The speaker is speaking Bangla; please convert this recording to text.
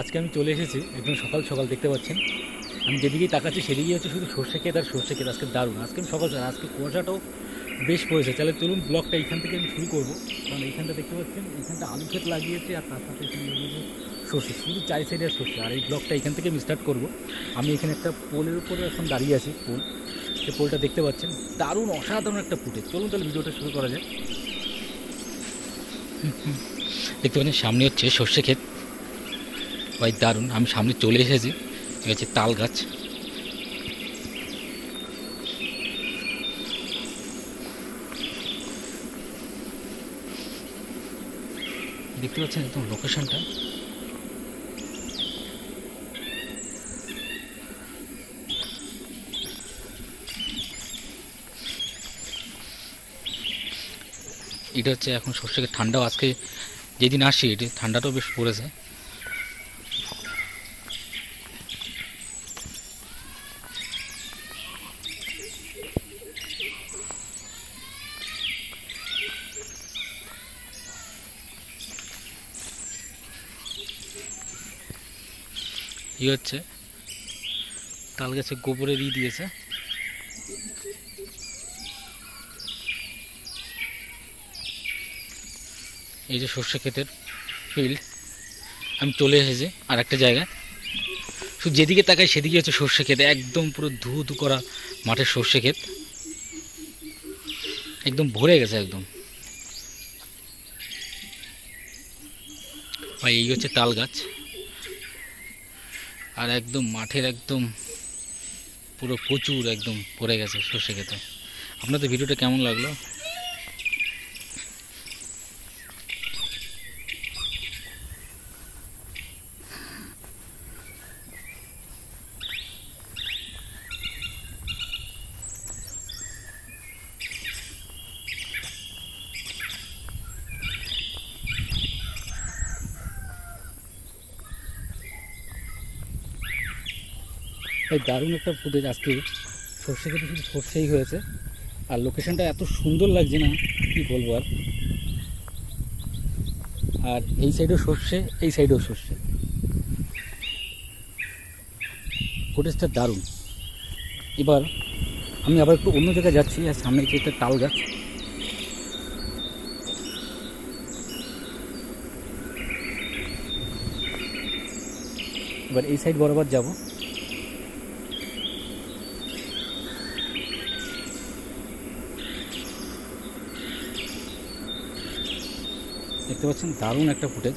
আজকে আমি চলে এসেছি, একদম সকাল সকাল দেখতে পাচ্ছেন। আমি যেদিকেই তাকাচ্ছি সেদিকেই হচ্ছে শুধু সর্ষে ক্ষেত আর সর্ষে ক্ষেত, আজকে দারুণ। আজকে আমি সকাল সকাল, আজকে কুয়াশাটাও বেশ পড়েছে। তাহলে চলুন ব্লগটা এইখান থেকে আমি শুরু করব। কারণ এইখানটা দেখতে পাচ্ছেন, এইখানটা আলু ক্ষেত লাগিয়েছে আর তার সাথে সর্ষে, শুধু চাই সাইডে আর সর্ষে। আর এই ব্লগটা এখান থেকে আমি স্টার্ট করব। আমি এখানে একটা পোলের উপরে এখন দাঁড়িয়ে আছি, পোল। সে পোলটা দেখতে পাচ্ছেন, দারুণ অসাধারণ একটা ফুটে। চলুন তাহলে ভিডিওটা শুরু করা যায় দেখতে পাচ্ছেন, সামনে হচ্ছে সর্ষে ক্ষেত। ভাই, দারুণ। আমি সামনে চলে এসেছি। হচ্ছে তাল গাছ। দেখতে পাচ্ছেন একদম লোকেশনটা এটা হচ্ছে এখন সর্ষে ক্ষেত। ঠান্ডাও। আজকে যেদিন আসি এটি ঠান্ডাটাও বেশ পড়েছে। এই হচ্ছে। তাল গাছে গোবরের ই দিয়েছে। এই যে সর্ষে ক্ষেতের ফিল্ড আমি চলে এসেছি আর একটা জায়গায়। শুধু যেদিকে তাকাই সেদিকে হচ্ছে সর্ষে ক্ষেত, একদম পুরো ধু ধু করা মাঠের সর্ষে ক্ষেত। একদম ভরে গেছে একদম। ভাই, এই হচ্ছে তাল গাছ। আর একদম মাঠের একদম পুরো প্রচুর একদম পড়ে গেছে সর্ষে খেতে। আপনাদের ভিডিওটা কেমন লাগল? এই দারুণ একটা ফুটেজ আজকে সর্ষে খেতে শুধু সর্ষেই হয়েছে। আর লোকেশনটা এত সুন্দর লাগছে না, কি বলব আর। আর এই সাইডেও সর্ষে, এই সাইডেও সর্ষে। ফুটেজটা দারুণ। এবার আমি আবার একটু অন্য জায়গায় যাচ্ছি, আর সামনে হচ্ছে একটা তাল গাছ। এবার এই সাইড বরাবর যাব। দেখতে পাচ্ছেন দারুণ একটা ফুটেজ।